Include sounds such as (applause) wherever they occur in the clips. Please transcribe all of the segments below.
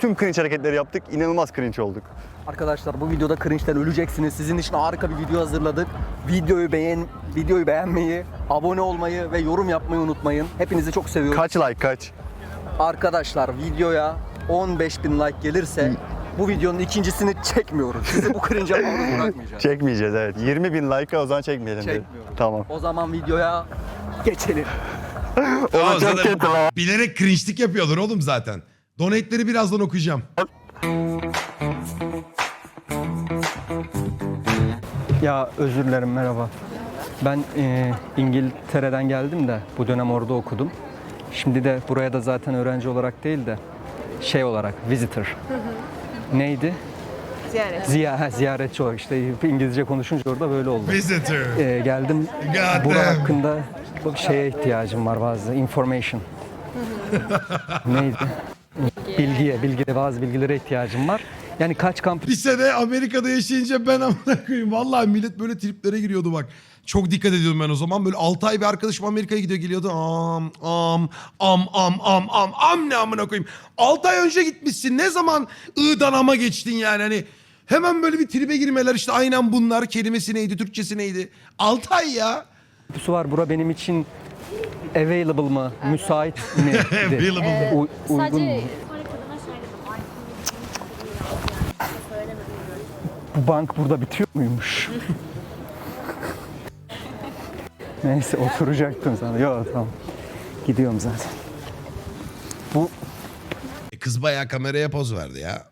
Tüm cringe hareketleri yaptık. İnanılmaz cringe olduk. Arkadaşlar bu videoda cringe'den öleceksiniz. Sizin için harika bir video hazırladık. Videoyu beğen videoyu beğenmeyi, abone olmayı ve yorum yapmayı unutmayın. Hepinizi çok seviyorum. Kaç like kaç? Arkadaşlar videoya 15 bin like gelirse bu videonun ikincisini çekmiyoruz. Sizi bu cringe'e maruz (laughs) bırakmayacağız. Çekmeyeceğiz evet. 20 bin like'a o zaman çekmeyelim. dedi. Çekmiyorum. Tamam. O zaman videoya geçelim. (laughs) Oğlum çok zaten kötü lan. Bilerek cringe'lik yapıyorlar oğlum zaten. Donate'leri birazdan okuyacağım. Ya özür dilerim merhaba. Ben e, İngiltere'den geldim de bu dönem orada okudum. Şimdi de buraya da zaten öğrenci olarak değil de şey olarak visitor. Neydi? Ziyaret. Ziya, ha, ziyaretçi olarak işte İngilizce konuşunca orada böyle oldu. Visitor. E, geldim. God Bura damn. hakkında bak şeye ihtiyacım var bazı information. Neydi? Bilgiye, bilgiye bazı bilgilere ihtiyacım var. Yani kaç kampüs Lisede Amerika'da yaşayınca ben amına koyayım. Vallahi millet böyle triplere giriyordu bak. Çok dikkat ediyordum ben o zaman. Böyle 6 ay bir arkadaşım Amerika'ya gidiyor geliyordu. Am am am am am am am ne amına koyayım. 6 ay önce gitmişsin. Ne zaman I'dan ama geçtin yani hani. Hemen böyle bir tribe girmeler işte aynen bunlar kelimesi neydi Türkçesi neydi. 6 ay ya. kampüsü var. Bura benim için available mı? Müsait mi? (laughs) Available. U- uygun mu? Sadece. Bu bank burada bitiyor muymuş? (laughs) Neyse oturacaktım sana. Yok tamam. Gidiyorum zaten. Bu E, Kız bayağı kameraya poz verdi ya.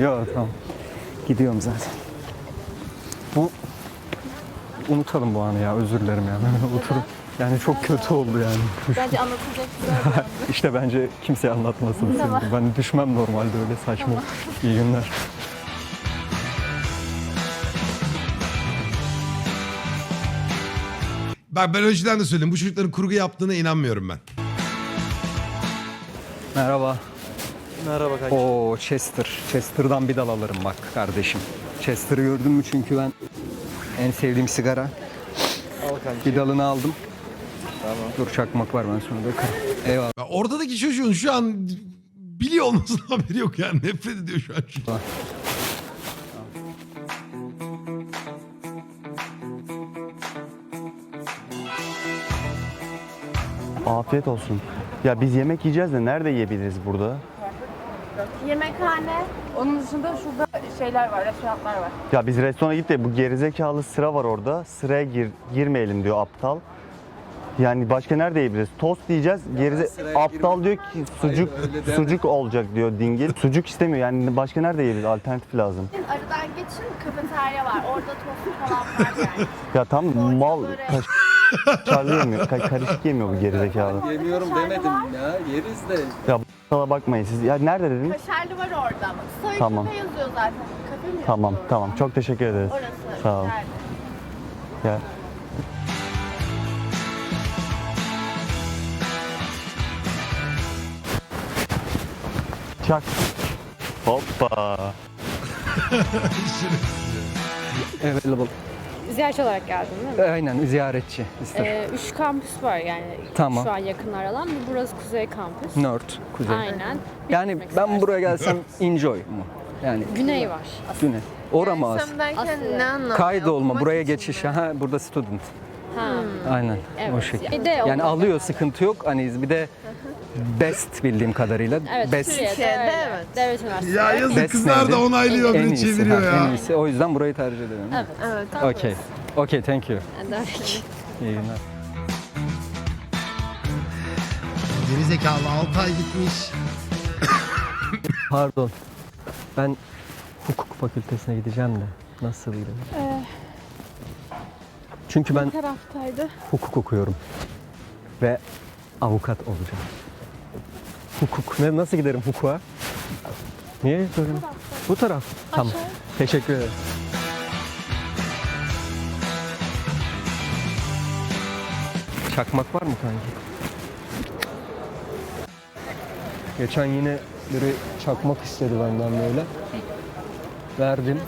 Yok tamam. Gidiyorum zaten. Bu unutalım bu anı ya. Özür dilerim ya. Oturup yani çok kötü oldu yani. Bence anlatılacak güzel bir. (laughs) İşte bence kimseye anlatmasın. Tamam. Ben düşmem normalde öyle saçma. İyi günler. Bak ben önceden de söyledim. Bu çocukların kurgu yaptığına inanmıyorum ben. Merhaba. Merhaba kanka. Oo Chester. Chester'dan bir dal alırım bak kardeşim. Chester'ı gördün mü çünkü ben en sevdiğim sigara. Al Bir dalını aldım. Tamam. Dur çakmak var ben sonra bakarım. Eyvallah. Ya Oradaki çocuğun şu an biliyor olmasının (laughs) haberi yok yani. Nefret ediyor şu an. çocuk. Afiyet olsun. Ya biz yemek yiyeceğiz de nerede yiyebiliriz burada? Yemekhane. Onun dışında şurada şeyler var, restoranlar var. Ya biz restorana gittik de bu gerizekalı sıra var orada. Sıraya gir, girmeyelim diyor aptal. Yani başka nerede yiyebiliriz? Tost diyeceğiz. Gerize sıraya aptal diyor ki sucuk öyle deme. sucuk olacak diyor dingil. (laughs) Sucuk istemiyor. Yani başka nerede yiyebiliriz? Alternatif lazım. Aradan geçin kafeterya var. Orada tost falan var yani. (laughs) Ya tam mal börek. kaşarlı yemiyor. Ka- karışık yemiyor bu gerizekalı. Yemiyorum demedim ya. Yeriz de. Ya b***lara bakmayın siz. Ya nerede dediniz? Kaşarlı var orada ama. Soy Tamam. kafe yazıyor zaten. Kafe mi Tamam yazıyor? tamam. Çok teşekkür ederiz. Orası. Sağ ol. Nerede? Gel. Çak. Hoppa. (laughs) Available. Ziyaretçi olarak geldim değil mi? Aynen ziyaretçi. ister. Ee, üç kampüs var yani Tamam. şu an yakın aralan. Burası Kuzey Kampüs. North, kuzey. Aynen. Bir Yani gitmek ben istersen. buraya gelsem (laughs) enjoy mu? Yani Güney var. güne. Ora mı az? Derken Aslında. ne anlamı? Kaydolma Okumak buraya için geçiş. mi? Ha burada student. Ha. Aynen Evet. o şekilde. Bir de Yani alıyor yani. sıkıntı yok. Hani bir de best bildiğim kadarıyla. Evet, best. Türkiye'de evet. Devlet Üniversitesi. Ya yazık Best kızlar da neydi? onaylıyor En beni iyisi, çeviriyor ha, ya. En iyisi. O yüzden burayı tercih ederim. Evet. Evet. Okey. Okey, thank you. İyi günler. Geri zekalı 6 ay gitmiş. Pardon. Ben hukuk fakültesine gideceğim de. Nasıl gidelim? Çünkü ben taraftaydı. hukuk okuyorum. Ve avukat olacağım. Hukuk. Ne, nasıl giderim hukuka? Niye böyle? Bu taraf. Tamam. Teşekkür ederim. Çakmak var mı kanki? Geçen yine biri çakmak istedi benden böyle. Verdim.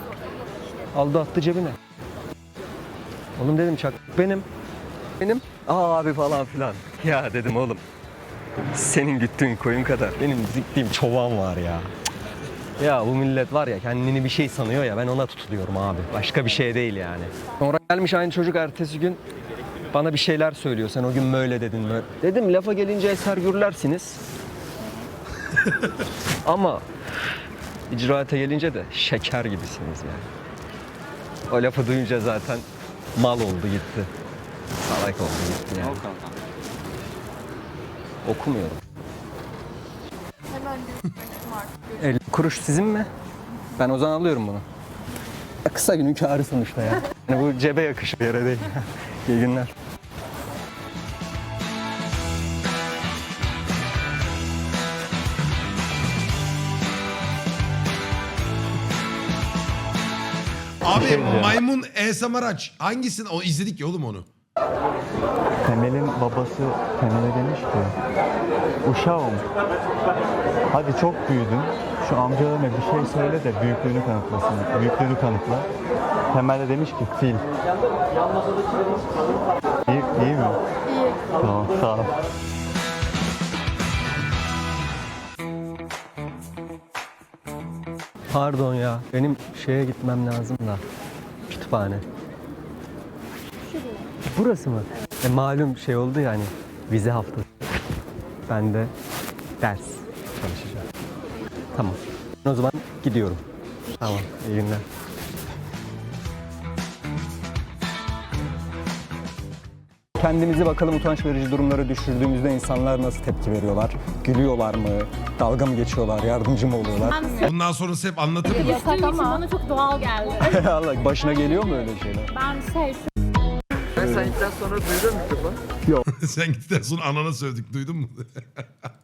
Aldı attı cebine. Oğlum dedim çakmak benim. Benim. Aa abi falan filan. Ya dedim oğlum. Senin güttüğün koyun kadar benim diktiğim çoban var ya. Ya bu millet var ya kendini bir şey sanıyor ya ben ona tutuluyorum abi. Başka bir şey değil yani. Sonra gelmiş aynı çocuk ertesi gün bana bir şeyler söylüyor. Sen o gün böyle dedin böyle. Dedim lafa gelince eser gürlersiniz. (laughs) Ama icraate gelince de şeker gibisiniz yani. O lafı duyunca zaten mal oldu gitti. Salak oldu gitti yani. Okumuyorum. Hemen artık. 50 kuruş sizin mi? Ben o zaman alıyorum bunu. Ya Kısa günün kârı sonuçta ya. Yani bu cebe yakışır yere değil. (laughs) İyi günler. Abi şey maymun ASMR aç. Hangisini? O izledik ya oğlum onu. Temel'in babası Temel'e demiş ki Uşağım hadi çok büyüdün şu amcalarına bir şey söyle de büyüklüğünü kanıtlasın. Büyüklüğünü kanıtla. Temel de demiş ki fil. İyi, iyi mi? İyi. Tamam sağ ol. Pardon ya. Benim şeye gitmem lazım da. Kütüphane. Burası mı? E, malum şey oldu yani. Vize haftası. Ben de ders çalışacağım. Tamam. O zaman gidiyorum. Tamam. İyi günler. Kendimizi bakalım utanç verici durumlara düşürdüğümüzde insanlar nasıl tepki veriyorlar? Gülüyorlar mı? Dalga mı geçiyorlar? Yardımcı mı oluyorlar? Bundan sonrası hep anlatır mı? Yasak ama. bana çok doğal geldi. (laughs) Allah başına geliyor mu öyle şeyler? Ben şey (laughs) Sen gittikten sonra anana sövdük duydun mu? (laughs)